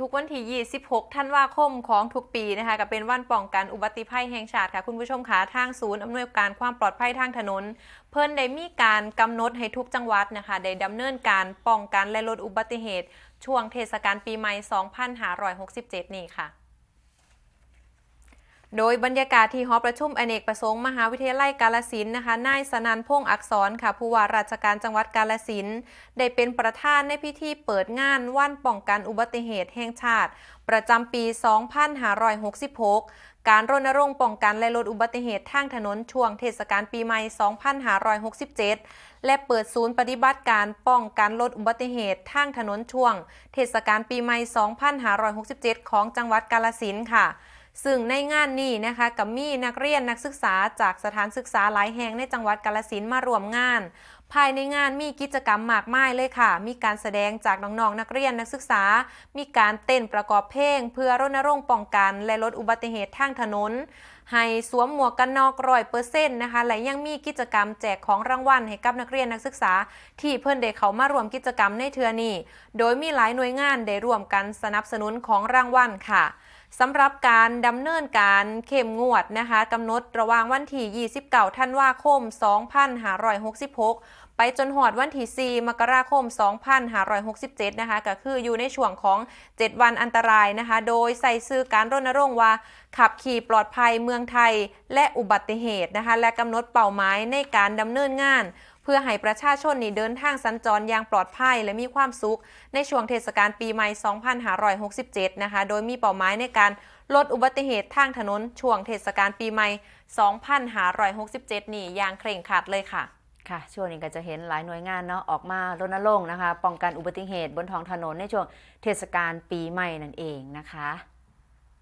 ทุกวันที่ 26 ธันวาคมของทุกปีนะคะก็เป็นวันป้องกันอุบัติภัยแห่งชาติค่ะคุณผู้ชมคะทางศูนย์อำนวยการความปลอดภัยทางถนน เพิ่นได้มีการกำหนดให้ทุกจังหวัดนะคะได้ดำเนินการป้องกันและลดอุบัติเหตุ ช่วงเทศกาลปีใหม่ 2567 นี่ค่ะ โดยบรรยากาศที่หอประชุมอเนกประสงค์มหาวิทยาลัยกาลสินนะคะนายสนันพงษ์อักษรค่ะผู้ว่าราชการจังหวัดกาลสินได้เป็นประธานในพิธีเปิดงานวันป้องกันอุบัติเหตุแห่งชาติ ประจำปี 2566 การรณรงค์ป้องกันและลดอุบัติเหตุทางถนนช่วงเทศกาลปีใหม่ 2567 และเปิดศูนย์ปฏิบัติการป้องกันลดอุบัติเหตุทางถนนช่วง เทศกาลปีใหม่ 2567 ของจังหวัดกาลสินค่ะ ซึ่งในงานนี้นะคะกับมีนักเรียนนักศึกษาจากสถานศึกษาหลายแห่งในจังหวัดกาลสินมารวมงาน ภายในงานมีกิจกรรมมากมายเลยค่ะ มีการแสดงจากน้องๆนักเรียนนักศึกษา มีการเต้นประกอบเพลง เพื่อรณรงค์ป้องกัน และลดอุบัติเหตุทางถนน ให้สวมหมวกกันน็อกร้อยเปอร์เซ็นต์นะคะ และยังมีกิจกรรมแจกของรางวัลให้กับนักเรียนนักศึกษา ที่เพิ่อนได้เขามารวมกิจกรรมในเทือนี้ โดยมีหลายหน่วยงานได้ร่วมกันสนับสนุนของรางวัลค่ะสำหรับการดำเนินการเข้มงวดนะคะกำหนดระหว่างวันที่ 29 ธันวาคม 2566 ไปจนหอดวันที่4มกราคม 2567 นะคะก็คืออยู่ในช่วงของ 7 วันอันตรายนะคะ โดยใส่ซื้อการรณรงค์ว่า ขับขี่ปลอดภัยเมืองไทย และอุบัติเหตุนะคะ และกำหนดเป้าหมายในการดำเนินงานเพื่อให้ประชาชนนี่เดินทางสัญจรอย่างปลอดภัยและมีความสุข ในช่วงเทศกาลปีใหม่ 2567 นะคะ โดยมีเป้าหมายในการลดอุบัติเหตุทางถนนช่วงเทศกาลปีใหม่ 2567 นี่อย่างเคร่งครัดเลยค่ะ ค่ะช่วงนี้ก็จะเห็นหลายหน่วยงานเนาะออกมารณรงค์นะคะ ป้องกันอุบัติเหตุบนท้องถนนในช่วงเทศกาลปีใหม่นั่นเองนะคะ